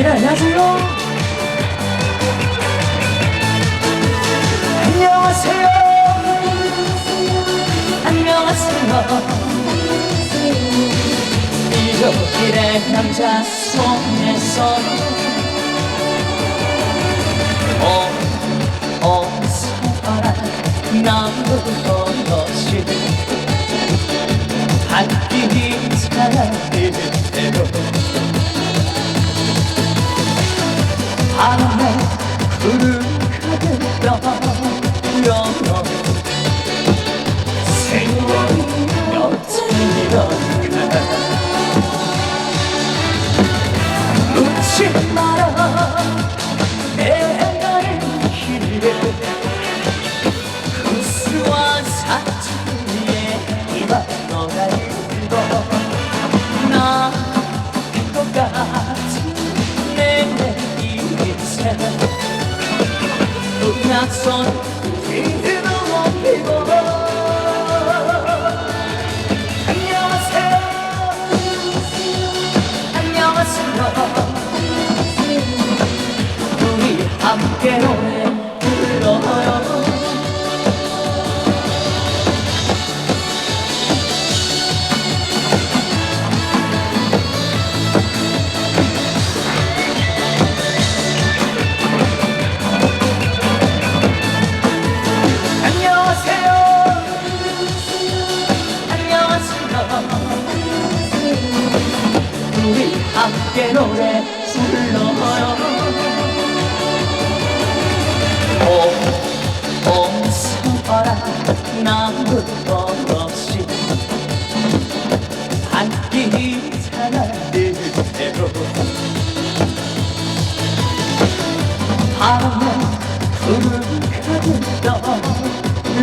반갑습니다. 안녕하세요. 안녕하세요. 안녕하세요. 일요일에 남자 손에서 어, 어서라 나무도 것이 바뀌기 사랑일 대로 구름 가득 떠오 음악선 뒤넘어 안녕하세요. 안녕하세요. 우리 함께 노래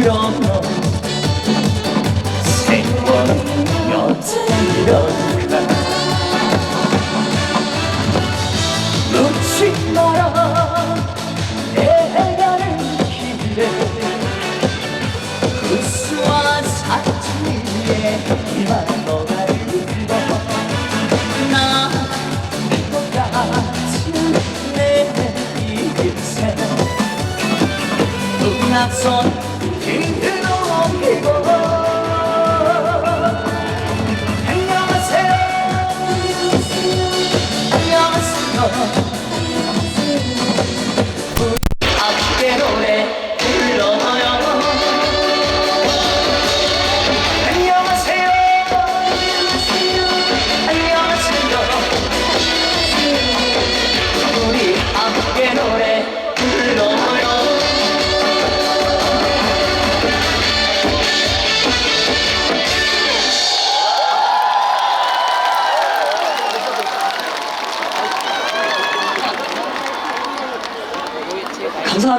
떠 안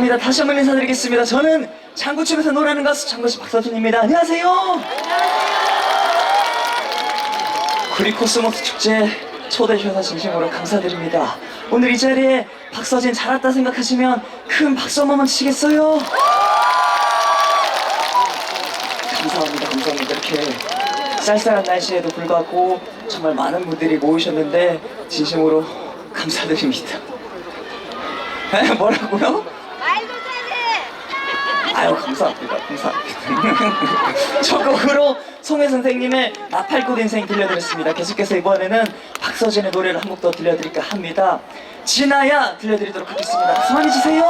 감사합니다. 다시 한 번 인사드리겠습니다. 저는 장구춤에서 노래하는 가수 장구씨 박서준입니다. 안녕하세요. 구리 코스모스 축제 초대해 주셔서 진심으로 감사드립니다. 오늘 이 자리에 박서진 잘 왔다 생각하시면 큰 박수 한 번만 치시겠어요? 감사합니다. 감사합니다. 이렇게 쌀쌀한 날씨에도 불구하고 정말 많은 분들이 모이셨는데 진심으로 감사드립니다. 에? 뭐라고요? 아유 감사합니다. 감사합니다. 첫 곡으로 송혜 선생님의 나팔꽃 인생 들려드렸습니다. 계속해서 이번에는 박서진의 노래를 한 곡 더 들려드릴까 합니다. 진아야 들려드리도록 하겠습니다. 박수 많이 주세요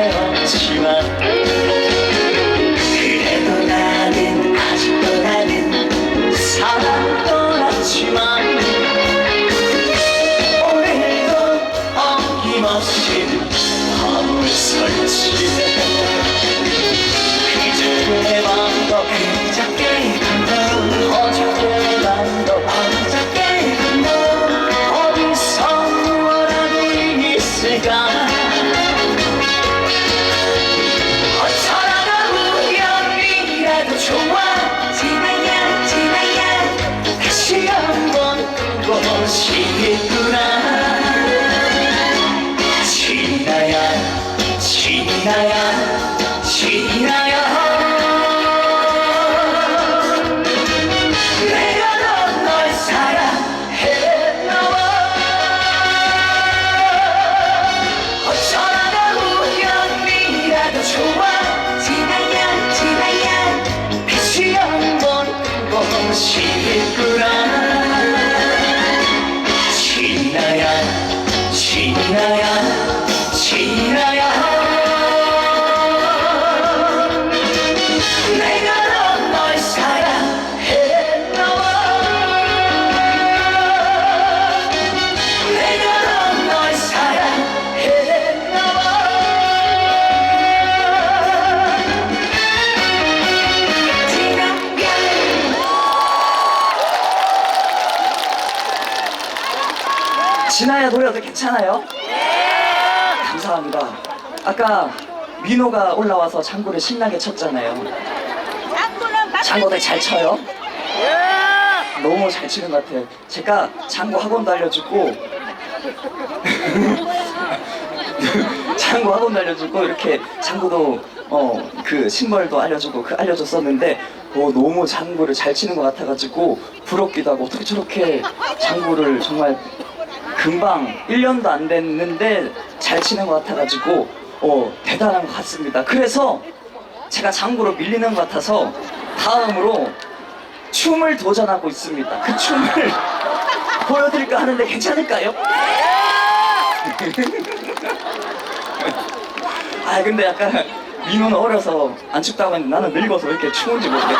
곁에 없지만 괜찮아요? 감사합니다. 아까 민호가 올라와서 장구를 신나게 쳤잖아요. 장구들 잘 쳐요? 너무 잘 치는 것 같아요. 제가 장구 학원도 알려주고 장구 학원도 알려주고 이렇게 장구도 어 그 신발도 알려주고 그 알려줬었는데 어, 너무 장구를 잘 치는 것 같아가지고 부럽기도 하고 어떻게 저렇게 장구를 정말 금방 1년도 안 됐는데 잘 치는 것 같아가지고 어 대단한 것 같습니다. 그래서 제가 장구로 밀리는 것 같아서 다음으로 춤을 도전하고 있습니다. 그 춤을 보여드릴까 하는데 괜찮을까요? 아 근데 약간 민호는 어려서 안 춥다고 했는데 나는 늙어서 왜 이렇게 추운지 모르겠네.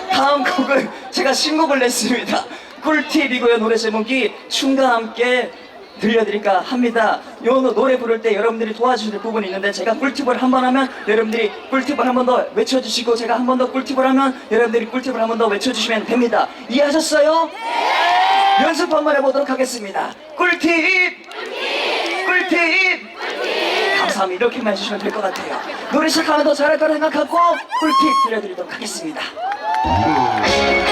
다음 곡은 제가 신곡을 냈습니다. 꿀팁이고요. 노래 제목이 춤과 함께 들려드릴까 합니다. 요 노- 노래 부를 때 여러분들이 도와주실 부분이 있는데 제가 꿀팁을 한 번 하면 여러분들이 꿀팁을 한 번 더 외쳐주시고 제가 한 번 더 꿀팁을 하면 여러분들이 꿀팁을 한 번 더 외쳐주시면 됩니다. 이해하셨어요? 연습 한번 해보도록 하겠습니다. 꿀팁! 꿀팁! 감사합니다. 이렇게만 해주시면 될 것 같아요. 노래 시작하면 더 잘할 거라 생각하고 꿀팁 들려드리도록 하겠습니다. 꿀팁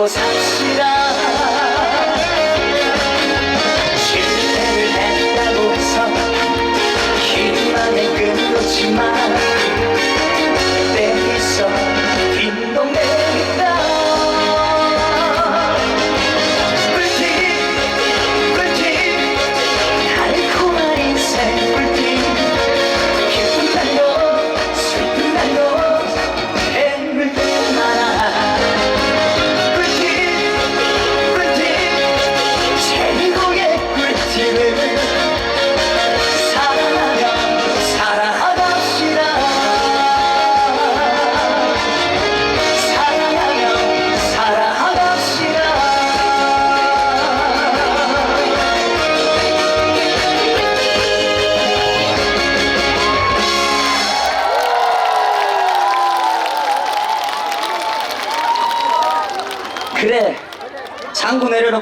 고 삽시다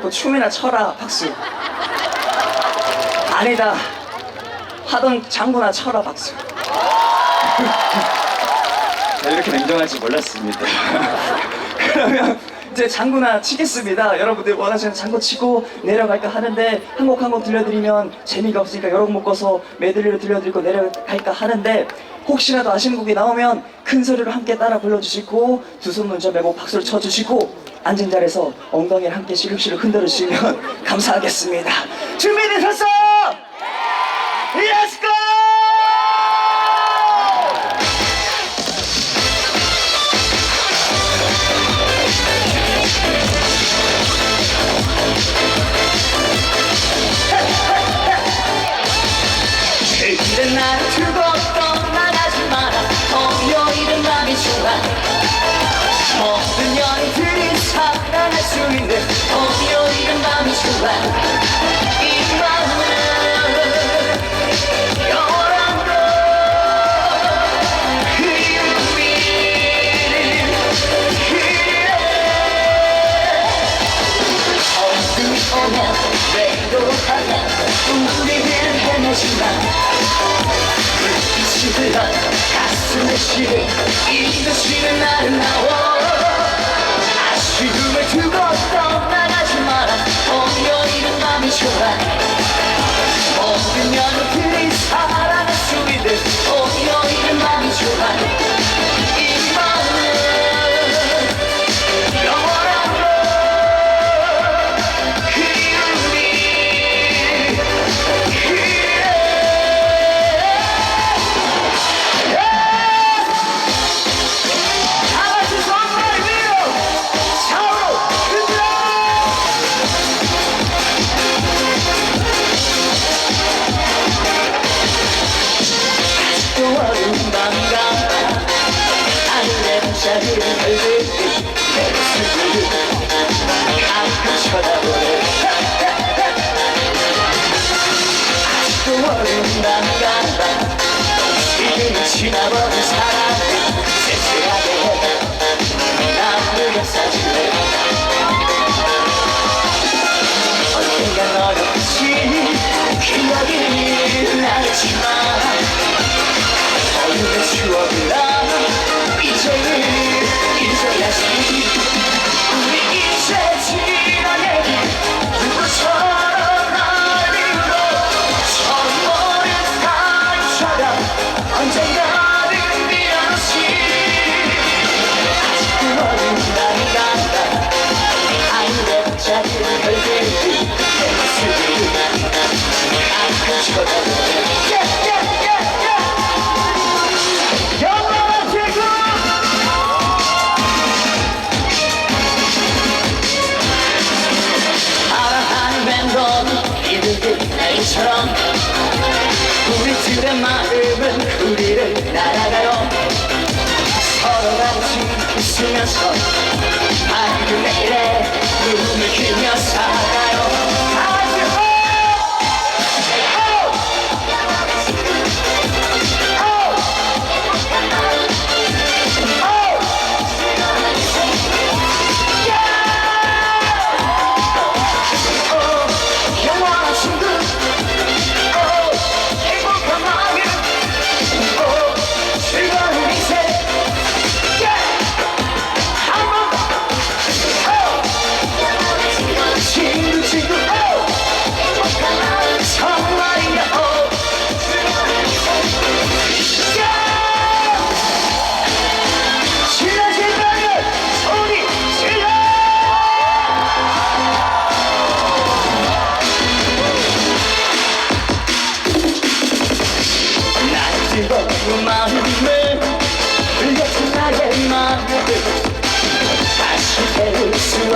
장구 내려놓고 춤이나 춰라 박수. 아니다. 하던 장구나 쳐라 박수. 네, 이렇게 냉정할 줄 몰랐습니다. 그러면 이제 장구나 치겠습니다. 여러분들 원하시는 장구 치고 내려갈까 하는데 한 곡 한 곡 들려드리면 재미가 없으니까 여러 곡 묶어서 메들리로 들려드리고 내려갈까 하는데 혹시라도 아시는 곡이 나오면 큰 소리로 함께 따라 불러주시고 두 손 먼저 메고 박수를 쳐주시고 앉은 자리에서 엉덩이를 함께 시룩시룩 흔들어 주시면 감사하겠습니다 준비되셨어? Let's 우리는 헤매지만 들어 가슴에 시린 이것이는 아름다워 아쉬움을 두고 떠나가지 마라. 토요일은 맘이 좋아. 모든 연인들이 사랑 나이처럼 우리들의 마음은 우리를 날아가요. 서로 같이 웃으면서 밝은 내일에 꿈을 키며 살아요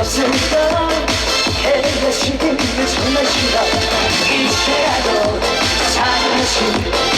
없을까 헤어지기는 정말 싫어 이제라도 날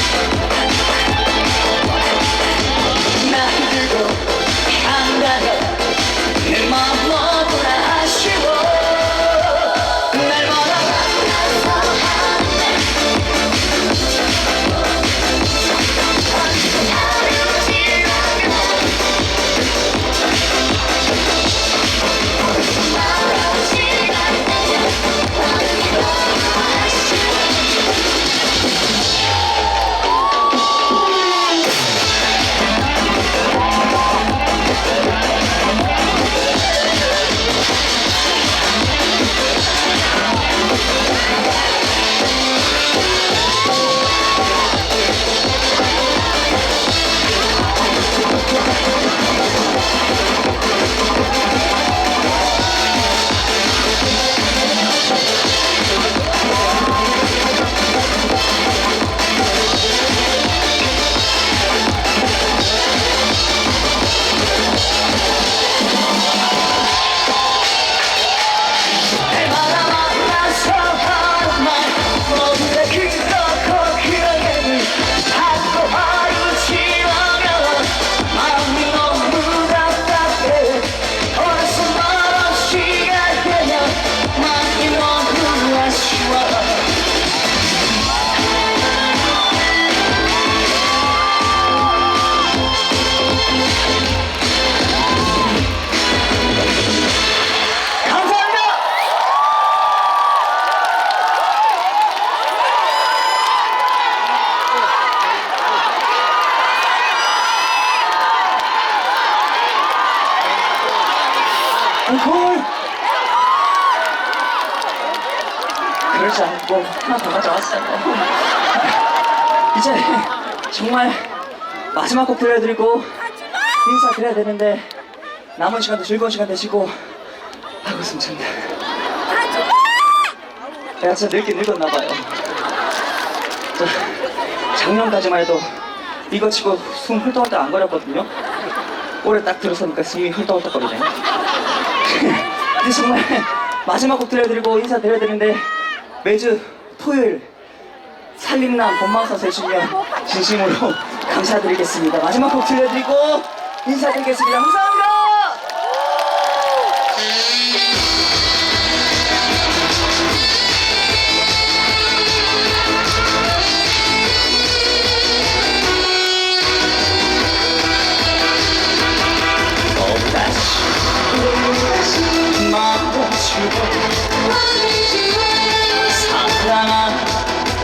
그러지 않고 하나 더 가져왔어요. 이제 정말 마지막 곡 들려드리고 인사 드려야 되는데 남은 시간도 즐거운 시간 되시고 있으면 좋네 내가 진짜 늙긴 늙었나 봐요. 저 작년까지만 해도 이거 치고 숨 훌떡훌떡 안 거렸거든요. 올해 딱 들어서니까 숨이 훌떡훌떡 거리네. 근데 정말 마지막 곡 들려드리고 인사 드려야 되는데 매주 토요일 살림남 본방사수 해주시면 진심으로 감사드리겠습니다. 마지막 곡 들려드리고 인사드리겠습니다. 감사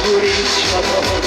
Юрий Чванова.